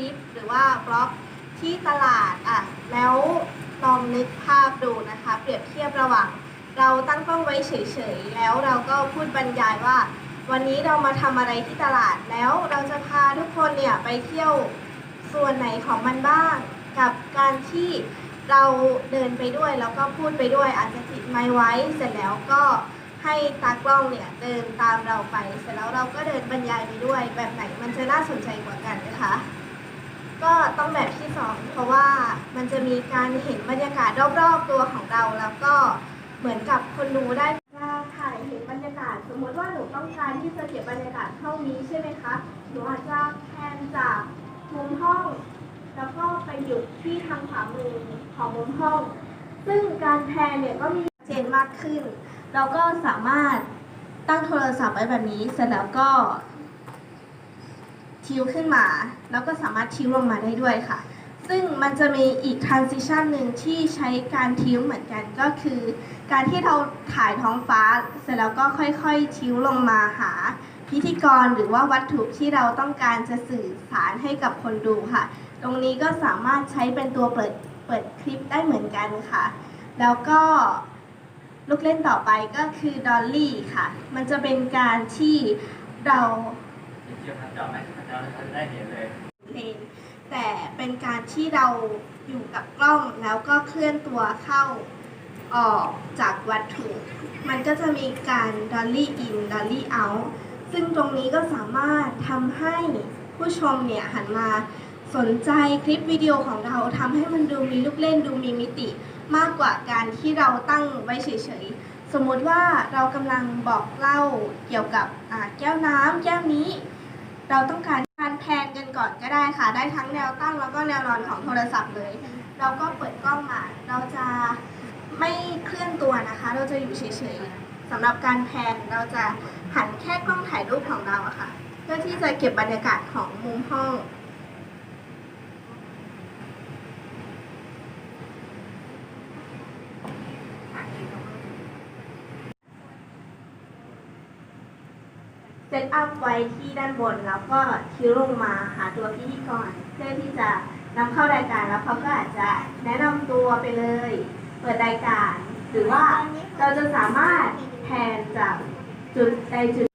ลิปหรือว่าบล็อกที่ตลาดอะแล้วลองนึกภาพดูนะคะ เปรียบเทียบระหว่าง เราตั้งกล้องไว้เฉยๆ แล้วเราก็พูดบรรยายว่า วันนี้เรามาทำอะไรที่ตลาดแล้วเราจะพาทุกคนเนี่ยไปเที่ยวส่วนไหนของมันบ้าง กับการที่เราเดินไปด้วยแล้วก็พูดไปด้วยอาจจะติดไมค์ไว้เสร็จแล้วก็ให้ตากล้องเนี่ยเดินตามเราไป เสร็จแล้วเราก็เดินบรรยายไปด้วย แบบไหนมันจะน่าสนใจกว่ากันนะคะ ก็ต้องแบบที่สองเพราะว่ามันจะมีการเห็นบรรยากาศรอบๆตัวของเรา แล้วก็เหมือนกับคนดูได้ว่าถ่ายเห็นบรรยากาศ สมมติว่าหนูต้องการที่จะเก็บบรรยากาศห้องนี้ใช่ไหมคะหนูอาจจะแพนจากมุมห้อง แล้วก็ไปหยุดที่ทางขวามือของมุมห้อง ซึ่งการแพนเนี่ยก็มีเจนมากขึ้น เราก็สามารถตั้งโทรศัพท์ไว้แบบนี้เสร็จแล้วก็ ทิวขึ้นมา แล้วก็สามารถทิวลงมาได้ด้วยค่ะ ซึ่งมันจะมีอีก transition หนึ่งที่ใช้การทิวเหมือนกันก็คือ การที่เราถ่ายท้องฟ้า เสร็จแล้วก็ค่อยๆ ทิวลงมาหาพิธีกรหรือว่าวัตถุที่เราต้องการจะสื่อสารให้กับคนดูค่ะ ตรงนี้ก็สามารถใช้เป็นตัวเปิดเปิดคลิปได้เหมือนกันค่ะ แล้วก็ลูกเล่นต่อไปก็คือดอลลี่ค่ะ มันจะเป็นการที่เรา เกี่ยวกับจอไหมจอจะได้เห็นเลย แต่เป็นการที่เราอยู่กับกล้องแล้วก็เคลื่อนตัวเข้าออกจากวัตถุ มันก็จะมีการ dolly in dolly out ซึ่งตรงนี้ก็สามารถทำให้ผู้ชมเนี่ยหันมาสนใจคลิปวิดีโอของเราทำให้มันดูมีลูกเล่นดูมีมิติ มากกว่าการที่เราตั้งไว้เฉยๆ สมมติว่าเรากำลังบอกเล่าเกี่ยวกับแก้วน้ำแก้วนี้ เราต้องการการแทนกันก่อนก็ได้ค่ะ ได้ทั้งแนวตั้งแล้วก็แนวนอนของโทรศัพท์เลย เราก็เปิดกล้องมา เราจะไม่เคลื่อนตัวนะคะ เราจะอยู่เฉยๆสำหรับการแพนเราจะหันแค่กล้องถ่ายรูปของเราอะค่ะ เพื่อที่จะเก็บบรรยากาศของมุมห้อง เซตอัพไว้ที่ด้านบนแล้วก็คิ้วลงมาหาตัวพิธีกรเพื่อที่จะนำเข้ารายการแล้วเขาก็อาจจะแนะนำตัวไปเลย เปิดรายการ หรือว่าเราจะสามารถแทนจากจุดใดจุด